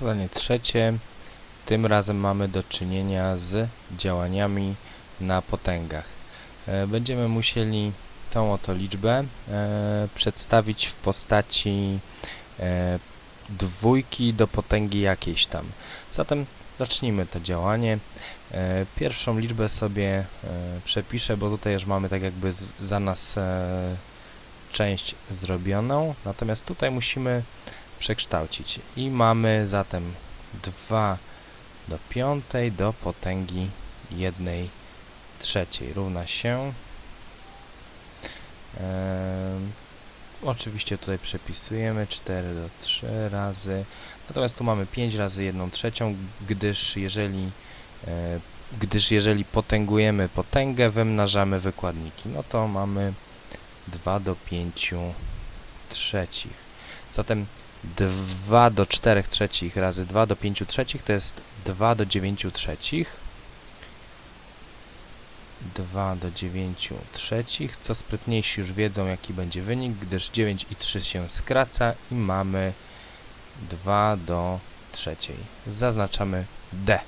Zadanie trzecie. Tym razem mamy do czynienia z działaniami na potęgach. E, Będziemy musieli tą oto liczbę e, przedstawić w postaci e, dwójki do potęgi jakiejś tam. Zatem zacznijmy to działanie. Pierwszą liczbę sobie przepiszę, bo tutaj już mamy tak jakby za nas część zrobioną, natomiast tutaj musimy przekształcić. I mamy zatem 2 do piątej do potęgi 1 trzeciej. Równa się em, oczywiście tutaj przepisujemy 4 do 3 razy. Natomiast tu mamy 5 razy 1 trzecią gdyż jeżeli e, gdyż jeżeli potęgujemy potęgę wymnażamy wykładniki no to mamy 2 do 5 trzecich. Zatem 2 do 4 trzecich razy 2 do 5 trzecich to jest 2 do 9 trzecich. 2 do 9 trzecich co sprytniejsi już wiedzą jaki będzie wynik gdyż 9 i 3 się skraca i mamy 2 do trzeciej. Zaznaczamy D